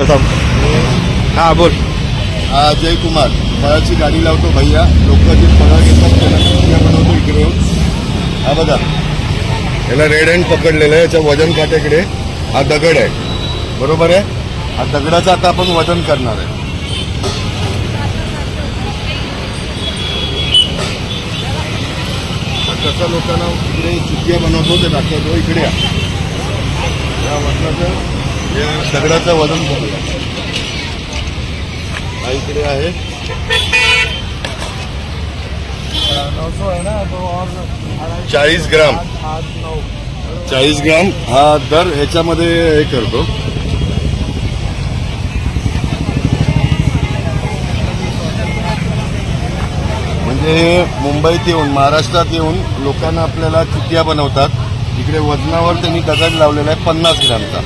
हा बोल. हा अजय कुमार फळाची गाडी लावतो भैया. लोक जे फळं घेतात त्याला बनवतो इकडे हा बघा. याला रेड हँड पकडलेलं आहे याच्या वजन काट्याकडे. हा दगड आहे. बरोबर आहे? हा दगडाचं आता आपण वजन करणार आहे. तर कसं लोकांना इकडे चुकिया बनवतो ते दाखवतो. इकडे या. या वजनाचं दगडाचं वजन करूया. हा इकडे आहे. चाळीस ग्राम. चाळीस ग्राम. हा दर ह्याच्यामध्ये हे करतो. म्हणजे मुंबईत येऊन महाराष्ट्रात येऊन लोकांना आपल्याला चुकिया बनवतात. इकडे वजनावर त्यांनी दगड लावलेला आहे पन्नास ग्रामचा.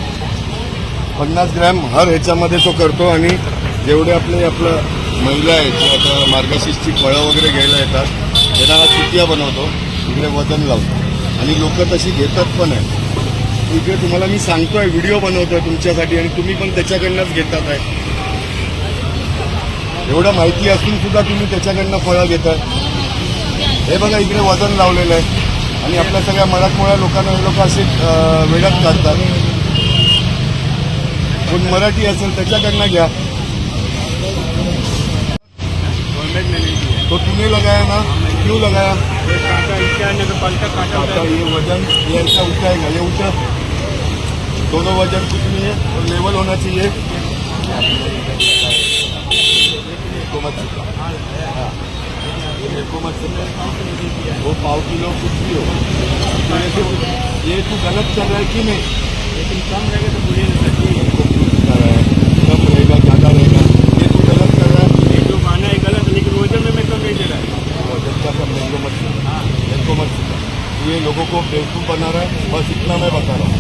पन्नास ग्रॅम हर ह्याच्यामध्ये तो करतो आणि जेवढे आपले आपलं महिला आहेत जे आता मार्गशीर्षची फळं वगैरे घ्यायला येतात त्यांना हा चुकिया बनवतो इकडे वजन लावतो. आणि लोक तशी घेतात पण आहे. इकडे तुम्हाला मी सांगतोय व्हिडिओ बनवतोय तुमच्यासाठी आणि तुम्ही पण त्याच्याकडनंच घेतात आहे. एवढं माहिती असून सुद्धा तुम्ही त्याच्याकडनं फळं घेताय. हे बघा इकडे वजन लावलेलं आहे. आणि आपल्या सगळ्या मराठमोळ्या लोकांना हे लोक असे वेळात काढतात. कोण मराठी असेल त्याच्याकडनं घ्या. तो तूने लगाया ना? क्यों लगाया? ये वज़न ये ऐसा उठाएगा ये उठा. दोनों वज़न कुछ नहीं है और लेवल होना चाहिए मत। मत वो पाव किलो कुछ भी हो ये तो- गलत कर रहा है कि नहीं? लेकिन कम रहेगा तो बोलिए को मत छुपा। मेरे को मत। ये लोगों को बेवकूफ बना रहा है बस इतना मैं बता रहा हूँ।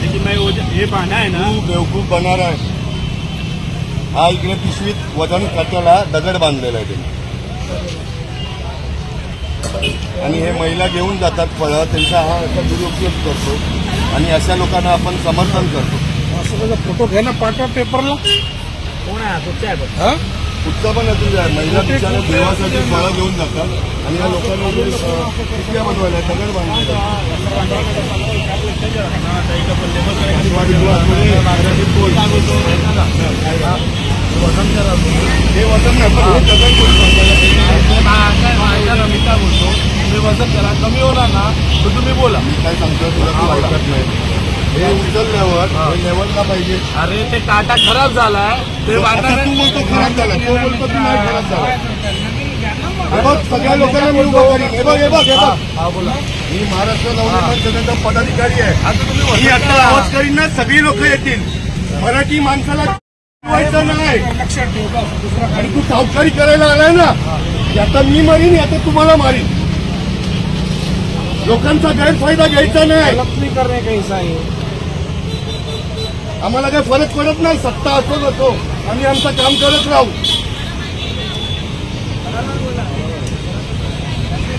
लेकिन मैं वजन ये माना है ना। तू बेवकूफ बना रहा है। हा इकडे पिशवीत वजन काट्याला दगड बांधलेला आहे त्यांनी. आणि हे महिला घेऊन जातात फळं त्यांचा हा असा दुरुपयोग करतो. आणि अशा लोकांना आपण समर्थन करतो. असं त्याचा फोटो घे ना पाठवा पेपरला कौन है? कुछ है बस हा कुठचा पण द्या महिला बिचारा देवासाठी फळं घेऊन जातात आणि या लोकांना टिकल्या बनवायला दगड बांधलेला हे वजन नाही पण हे दगड कोणी मी काय बोलतो तुम्ही वजन करा कमी होणार ना तर तुम्ही बोला मी काय सांगतो तुला ऐकत नाही. हे उचलल्यावर हे. लेवलला पाहिजे. अरे ते काटा खराब झालाय. ते आता तू बोलतो खराब झाला तो बोलतो की नाही खराब झाला हे बघ सगळ्या लोकांना मी उभं करीन हे बघ हे बघ हे बघ. हा बोला. मी महाराष्ट्र नवनिर्माण सेनेचा पदाधिकारी आहे. आता तुम्ही आता. आवाज करीन ना सगळी लोक येतील. मराठी माणसाला व्हायचं नाही. लक्षात ठेव का? दुसरा आणि तू सावकारी करायला आलाय ना? आता मी मारीन आता तुम्हाला मारीन. लोकांचा गैरफायदा घ्यायचा नाही. करणे काही साई आम्हाला काही फरक पडत नाही सत्ता असो नसो आम्ही आमचं काम करत राहू.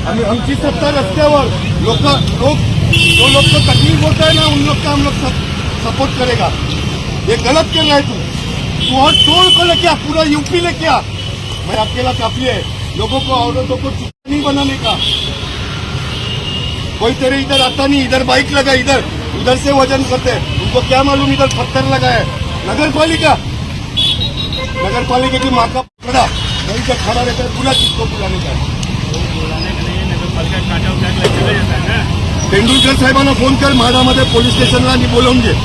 आम्ही आमची सत्ता रस्त्यावर लोक लोग जो लोग को तकलीफ होता है ना उन लोग का हम लोग सपोर्ट करेगा. ये गलत कर रहा है तू. तू और छोड़ को लेके आ पूरा यूपी लेके आ मैं अकेला काफी है लोगों को औरतों को नहीं बनाने का. कोई तेरे इधर आता नहीं, इधर बाइक लगा, इधर। उधर से वज़न करते उनको क्या मालूम इधर पत्थर लगा है? नगर पालिका नगर पालिका की माता पकड़ा। वहीं से खड़ा रहता है चीज़ को बुलाने का तेंदुलकर नहीं साहेबांना फ़ोन कर म्हाडामध्ये पोलीस स्टेशनला आणि बोलवून